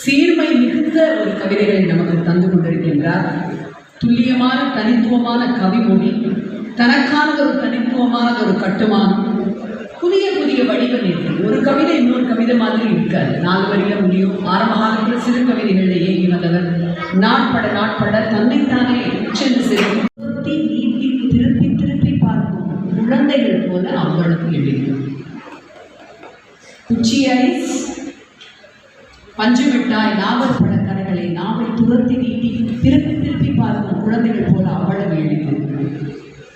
சீர்மை மிகுந்த ஒரு கவிதைகளை நமக்கு தந்து கொண்டிருக்கின்றார். துல்லியமான தனித்துவமான கவிமொழி தனக்கான ஒரு தனித்துவமான ஒரு கட்டுமானம் புதிய புதிய வடிவம் இருக்கு. ஒரு கவிதை இன்னொரு கவிதை மாதிரி இருக்காது. நாலு வரியில முடியும். ஆரம்ப காலத்தில் சிறு கவிதைகளில் இயங்கி வந்தவர் நாட்பட நாட்பட தன்னைத்தானே சென்று செல்லும் நீட்டி திருப்பி திருப்பி பார்க்கும் குழந்தைகள் போல அவர்களுக்கு எழுதியும் குச்சி பஞ்சு மிட்டாய் நாவல் பட நாவை துரத்தி நீட்டி திருப்பி திருப்பி பார்க்கும் குழந்தைகள் போல அவ்வளவு எளிது.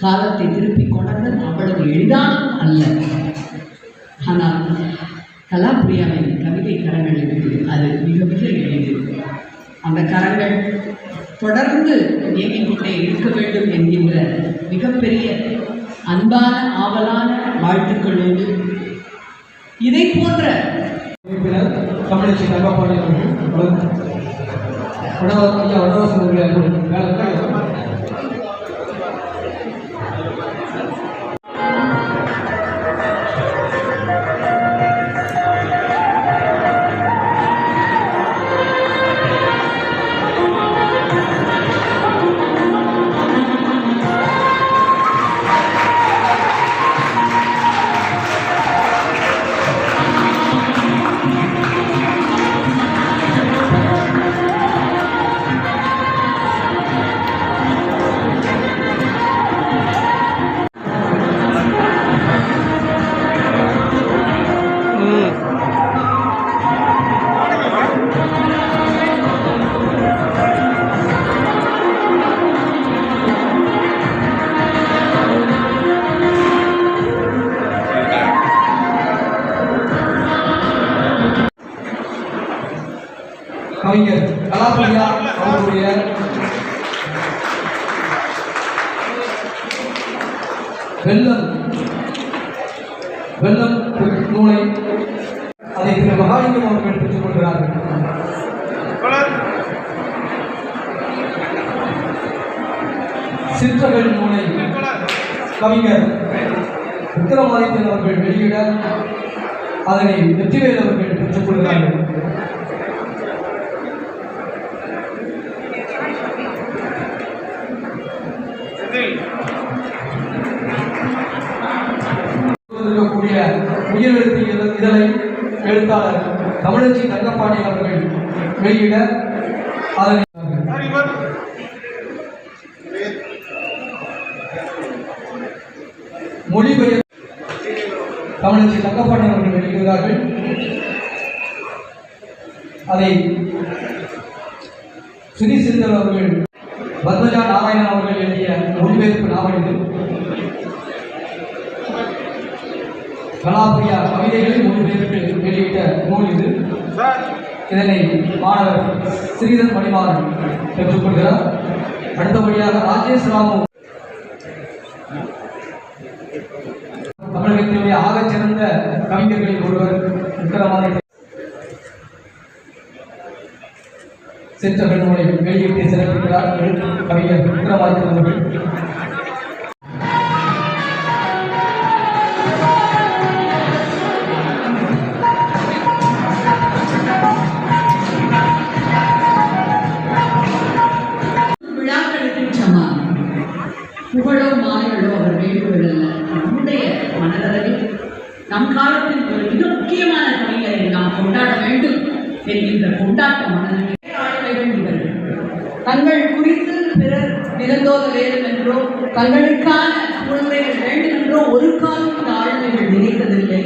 காலத்தை திருப்பி கொண்டது அவ்வளவு எளிதானதும் அல்ல. ஆனால் கலாபிரியாவின் கவிதை கரங்கள் அது மிக மிக எளிது. அந்த கரங்கள் தொடர்ந்து இயங்கிக்கொண்டே இருக்க வேண்டும் என்கின்ற மிகப்பெரிய அன்பான ஆவலான வாழ்த்துக்களோடு இதை போன்ற உறுப்பினர் தமிழச்சி தங்கப்பாடி அவர்கள் வடவர் ஐயா வடவாசன் கவிஞர் கலாபிரியா அவருடைய வெள்ளம் வெள்ளம் நூலை அதை திரு மகாலிங்கம் அவர்கள் பெற்றுக் கொள்கிறார்கள். சிற்றவெள் நூலை கவிஞர் விக்ரமாதித்தன் அவர்கள் வெளியிட அதனை வெற்றிவேல் அவர்கள் பெற்றுக் கொள்கிறார்கள். உயிரெழுத்து இதழை எழுத்தாளர் தமிழச்சி தங்கப்பாண்டி அவர்கள். வெளியிட அதனை மொழிபெயர் தமிழச்சி தங்கப்பாண்டி அவர்கள் வெளியிடுகிறார்கள். அதை சுனி சிந்தர் அவர்கள் பத்மஜா நாராயணன் அவர்கள் எழுதிய மொழிபெயர்ப்பு நாவல் இது. கலாபிரியா கவிதைகளை மொழிபெயர்ப்பு வெளியிட்ட நூல் இது. இதனை மாணவர் ஸ்ரீதர் மணிமாறன் பெற்றுக்கொள்கிறார். அடுத்தபடியாக ராஜேஷ் ராமு. தமிழகத்தினுடைய ஆகச் சிறந்த கவிஞர்களில் ஒருவர் விக்ரமாதித்ய சிற்றர்கள் நூலை வெளியிட்டு சிறப்பிக்கிறார் கவிஞர் விக்ரமாதித்யன் அவர்கள். புகழோ மாலைகளோ அவர் வேண்டுகோள் நம்முடைய மனதளவில் நம் காலத்தில் ஒரு மிக முக்கியமான கவிஞரை நாம் கொண்டாட வேண்டும் என்கின்ற கொண்டாட்ட மனநிலை இவர்கள் தங்கள் குறித்து பிறர் பிறந்தோத வேண்டும் என்றோ தங்களுக்கான குழந்தைகள் வேண்டும் என்றோ ஒரு காலம் இந்த ஆளுமைகள் நினைத்ததில்லை.